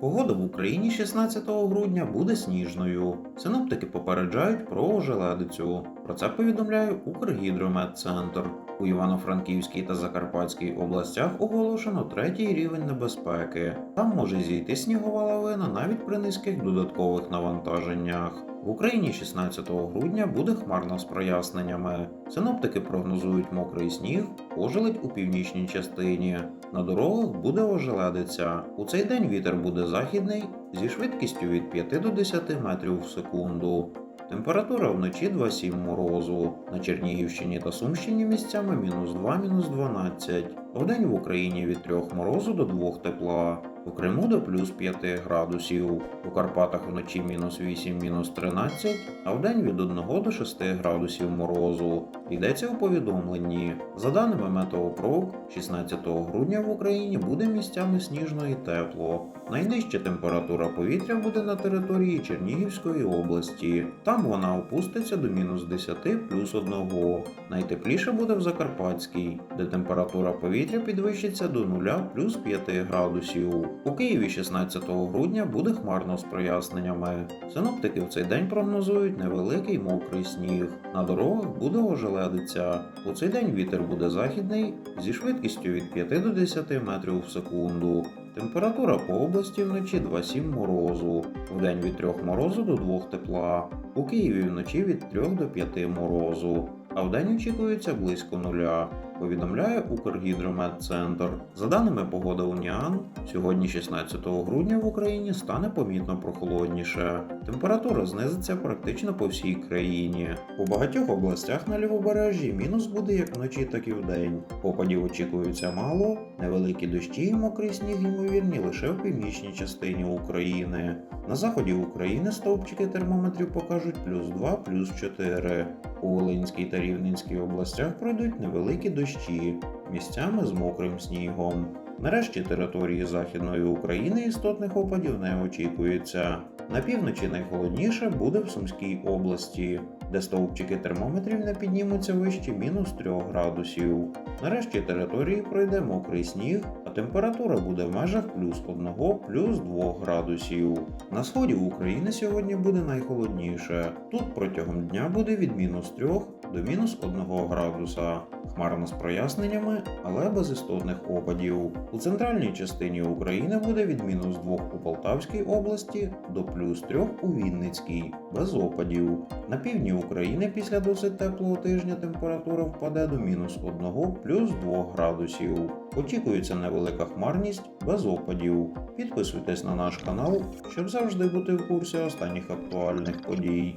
Погода в Україні 16 грудня буде сніжною. Синоптики попереджають про ожеледицю. Про це повідомляє Укргідрометцентр. У Івано-Франківській та Закарпатській областях оголошено третій рівень небезпеки. Там може зійти снігова лавина навіть при низьких додаткових навантаженнях. В Україні 16 грудня буде хмарно з проясненнями. Синоптики прогнозують мокрий сніг, ожеледь у північній частині. На дорогах буде ожеледиця. У цей день вітер буде західний зі швидкістю від 5 до 10 метрів в секунду. Температура вночі 2-7 морозу. На Чернігівщині та Сумщині місцями мінус 2, мінус 12. Вдень в Україні від 3 морозу до 2 тепла. У Криму до плюс 5 градусів. У Карпатах вночі мінус 8, мінус 13, а вдень від 1 до 6 градусів морозу. Йдеться у повідомленні. За даними Метеопрог, 16 грудня в Україні буде місцями сніжно і тепло. Найнижча температура повітря буде на території Чернігівської області. Там вона опуститься до мінус 10 плюс 1. Найтепліше буде в Закарпатській, де температура повітря підвищиться до 0 плюс 5 градусів. У Києві 16 грудня буде хмарно з проясненнями. Синоптики в цей день прогнозують невеликий мокрий сніг. На дорогах буде ожеледиця. У цей день вітер буде західний зі швидкістю від 5 до 10 метрів в секунду. Температура по області вночі 2-7 морозу, вдень від 3 морозу до 2 тепла. У Києві вночі від 3 до 5 морозу, а вдень очікується близько нуля. Повідомляє Укргідрометцентр. За даними погоди Уніан, сьогодні, 16 грудня, в Україні стане помітно прохолодніше. Температура знизиться практично по всій країні. У багатьох областях на лівобережжі мінус буде як вночі, так і вдень. Опадів очікується мало, невеликі дощі і мокрий сніг ймовірні лише в північній частині України. На заході України стовпчики термометрів покажуть плюс 2, плюс 4. У Волинській та Рівненській областях пройдуть невеликі дощі, місцями з мокрим снігом. Нарешті території Західної України істотних опадів не очікується. На півночі найхолодніше буде в Сумській області, де стовпчики термометрів не піднімуться вище мінус 3 градусів. Нарешті території пройде мокрий сніг, а температура буде в межах плюс 1 плюс 2 градусів. На сході України сьогодні буде найхолодніше. Тут протягом дня буде від мінус 3 до мінус 1 градуса. Хмарно з проясненнями, але без істотних опадів. У центральній частині України буде від мінус 2 у Полтавській області до плюс 3 у Вінницькій, без опадів. На півдні України після досить теплого тижня температура впаде до мінус 1 плюс 2 градусів. Очікується невелика хмарність без опадів. Підписуйтесь на наш канал, щоб завжди бути в курсі останніх актуальних подій.